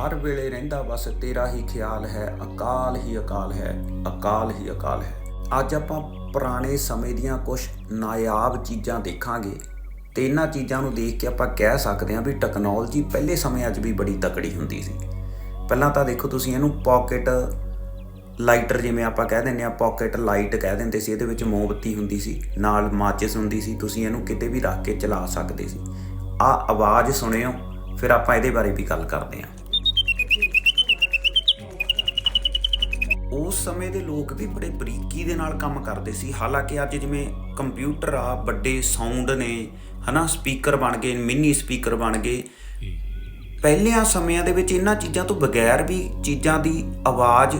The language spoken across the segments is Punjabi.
ਹਰ ਵੇਲੇ ਰਹਿੰਦਾ ਬਸ ਤੇਰਾ ਹੀ ਖਿਆਲ ਹੈ, ਅਕਾਲ ਹੀ ਅਕਾਲ ਹੈ, ਅਕਾਲ ਹੀ ਅਕਾਲ ਹੈ। ਅੱਜ ਆਪਾਂ ਪੁਰਾਣੇ ਸਮੇਂ ਦੀਆਂ ਕੁਝ ਨਾਇਆਬ ਚੀਜ਼ਾਂ ਦੇਖਾਂਗੇ ਤੇ ਇਹਨਾਂ ਚੀਜ਼ਾਂ ਨੂੰ ਦੇਖ ਕੇ ਆਪਾਂ ਕਹਿ ਸਕਦੇ ਹਾਂ ਵੀ ਟੈਕਨੋਲੋਜੀ ਪਹਿਲੇ ਸਮਿਆਂ 'ਚ ਵੀ ਬੜੀ ਤਕੜੀ ਹੁੰਦੀ ਸੀ। ਪਹਿਲਾਂ ਤਾਂ ਦੇਖੋ ਤੁਸੀਂ ਇਹਨੂੰ ਪਾਕਟ ਲਾਈਟਰ ਜਿਵੇਂ ਆਪਾਂ ਕਹਿ ਦਿੰਦੇ ਆ ਪਾਕਟ ਲਾਈਟ ਕਹਿ ਦਿੰਦੇ ਸੀ, ਇਹਦੇ ਵਿੱਚ ਮੋਮਬੱਤੀ ਹੁੰਦੀ ਸੀ, ਨਾਲ ਮਾਚਿਸ ਹੁੰਦੀ ਸੀ, ਤੁਸੀਂ ਇਹਨੂੰ ਕਿਤੇ ਵੀ ਰੱਖ ਕੇ ਚਲਾ ਸਕਦੇ ਸੀ। ਆ ਆਵਾਜ਼ ਸੁਣਿਓ, ਫਿਰ ਆਪਾਂ ਇਹਦੇ ਬਾਰੇ ਵੀ ਗੱਲ ਕਰਦੇ ਹਾਂ। ਉਸ ਸਮੇਂ ਦੇ ਲੋਕ ਵੀ ਬੜੇ ਬਰੀਕੀ ਦੇ ਨਾਲ ਕੰਮ ਕਰਦੇ ਸੀ। ਹਾਲਾਂਕਿ ਅੱਜ ਜਿਵੇਂ ਕੰਪਿਊਟਰ ਆ, ਵੱਡੇ ਸਾਊਂਡ ਨੇ, ਹਨਾ, ਸਪੀਕਰ ਬਣ ਗਏ, ਮਿੰਨੀ ਸਪੀਕਰ ਬਣ ਗਏ। ਪਹਿਲਿਆਂ ਸਮਿਆਂ ਦੇ ਵਿੱਚ ਇਹਨਾਂ ਚੀਜ਼ਾਂ ਤੋਂ ਬਗੈਰ ਵੀ ਚੀਜ਼ਾਂ ਦੀ ਆਵਾਜ਼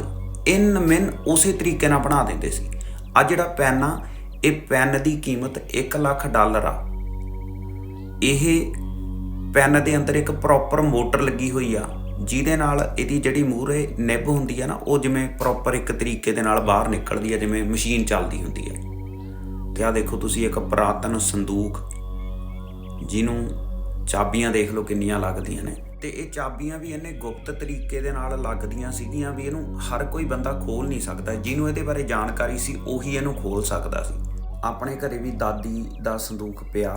ਇਨ ਮਿਨ ਉਸੇ ਤਰੀਕੇ ਨਾਲ ਬਣਾ ਦਿੰਦੇ ਸੀ। ਆ ਜਿਹੜਾ ਪੈਨ ਆ, ਇਹ ਪੈਨ ਦੀ ਕੀਮਤ 1 ਲੱਖ ਡਾਲਰ ਆ। ਇਹ ਪੈਨ ਦੇ ਅੰਦਰ ਇੱਕ ਪ੍ਰੋਪਰ ਮੋਟਰ ਲੱਗੀ ਹੋਈ ਆ। ਜਿਹਦੇ ਨਾਲ ਇਹਦੀ ਜਿਹੜੀ ਮੂਹਰੇ ਨਿਬ ਹੁੰਦੀ ਹੈ ਨਾ, ਉਹ ਜਿਵੇਂ ਪ੍ਰੋਪਰ ਇੱਕ ਤਰੀਕੇ ਦੇ ਨਾਲ ਬਾਹਰ ਨਿਕਲਦੀ ਹੈ ਜਿਵੇਂ ਮਸ਼ੀਨ ਚੱਲਦੀ ਹੁੰਦੀ ਹੈ ਤੇ ਆ ਦੇਖੋ ਤੁਸੀਂ ਇੱਕ ਪੁਰਾਤਨ ਸੰਦੂਕ, ਜਿਹਨੂੰ ਚਾਬੀਆਂ ਦੇਖ ਲਓ ਕਿੰਨੀਆਂ ਲੱਗਦੀਆਂ ਨੇ। ਤੇ ਇਹ ਚਾਬੀਆਂ ਵੀ ਇਹਨੇ ਗੁਪਤ ਤਰੀਕੇ ਦੇ ਨਾਲ ਲੱਗਦੀਆਂ ਸੀਗੀਆਂ ਵੀ ਇਹਨੂੰ ਹਰ ਕੋਈ ਬੰਦਾ ਖੋਲ ਨਹੀਂ ਸਕਦਾ। ਜਿਹਨੂੰ ਇਹਦੇ ਬਾਰੇ ਜਾਣਕਾਰੀ ਸੀ, ਉਹੀ ਇਹਨੂੰ ਖੋਲ ਸਕਦਾ ਸੀ। ਆਪਣੇ ਘਰੇ ਵੀ ਦਾਦੀ ਦਾ ਸੰਦੂਕ ਪਿਆ।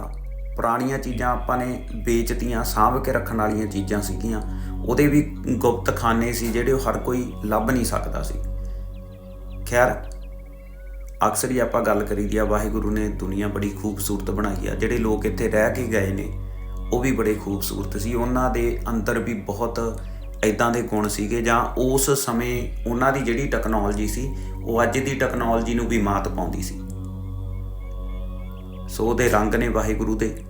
ਪੁਰਾਣੀਆਂ ਚੀਜ਼ਾਂ ਆਪਾਂ ਨੇ ਵੇਚਤੀਆਂ, ਸਾਂਭ ਕੇ ਰੱਖਣ ਵਾਲੀਆਂ ਚੀਜ਼ਾਂ ਸੀਗੀਆਂ। ਉਹਦੇ ਵੀ ਗੁਪਤ ਖਾਨੇ ਸੀ ਜਿਹੜੇ ਉਹ ਹਰ ਕੋਈ ਲੱਭ ਨਹੀਂ ਸਕਦਾ ਸੀ। ਖੈਰ, ਅਕਸਰ ਹੀ ਆਪਾਂ ਗੱਲ ਕਰੀ ਦੀ ਆ, ਵਾਹਿਗੁਰੂ ਨੇ ਦੁਨੀਆ ਬੜੀ ਖੂਬਸੂਰਤ ਬਣਾਈ ਆ। ਜਿਹੜੇ ਲੋਕ ਇੱਥੇ ਰਹਿ ਕੇ ਗਏ ਨੇ, ਉਹ ਵੀ ਬੜੇ ਖੂਬਸੂਰਤ ਸੀ। ਉਹਨਾਂ ਦੇ ਅੰਦਰ ਵੀ ਬਹੁਤ ਇਦਾਂ ਦੇ ਗੁਣ ਸੀਗੇ ਜਾਂ ਉਸ ਸਮੇਂ ਉਹਨਾਂ ਦੀ ਜਿਹੜੀ ਟੈਕਨੋਲੋਜੀ ਸੀ, ਉਹ ਅੱਜ ਦੀ ਟੈਕਨੋਲੋਜੀ ਨੂੰ ਵੀ ਮਾਤ ਪਾਉਂਦੀ ਸੀ। ਸੋ ਉਹਦੇ ਰੰਗ ਨੇ ਵਾਹਿਗੁਰੂ ਦੇ।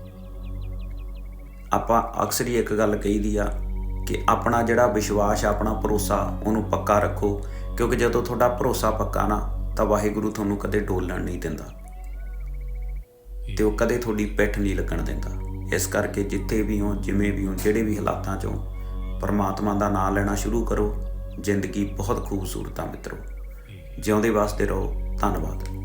ਆਪਾਂ ਅਕਸਰ ਹੀ ਇੱਕ ਗੱਲ ਕਹੀਦੀ ਆ ਕਿ ਆਪਣਾ ਜਿਹੜਾ ਵਿਸ਼ਵਾਸ ਆਪਣਾ ਭਰੋਸਾ, ਉਹਨੂੰ ਪੱਕਾ ਰੱਖੋ। ਕਿਉਂਕਿ ਜਦੋਂ ਤੁਹਾਡਾ ਭਰੋਸਾ ਪੱਕਾ ਨਾ, ਤਾਂ ਵਾਹਿਗੁਰੂ ਤੁਹਾਨੂੰ ਕਦੇ ਡੋਲਣ ਨਹੀਂ ਦਿੰਦਾ। ਤੇ ਉਹ ਕਦੇ ਤੁਹਾਡੀ ਪਿੱਠ ਨਹੀਂ ਲੱਗਣ ਦਿੰਦਾ। ਇਸ ਕਰਕੇ ਜਿੱਥੇ ਵੀ ਹੋ, ਜਿਵੇਂ ਵੀ ਹੋ, ਜਿਹੜੇ ਵੀ ਹਾਲਾਤਾਂ 'ਚੋਂ ਪਰਮਾਤਮਾ ਦਾ ਨਾਮ ਲੈਣਾ ਸ਼ੁਰੂ ਕਰੋ। ਜ਼ਿੰਦਗੀ ਬਹੁਤ ਖੂਬਸੂਰਤ ਆ ਮਿੱਤਰੋ। ਜਿਉਂਦੇ ਵਾਸਤੇ ਰਹੋ। ਧੰਨਵਾਦ।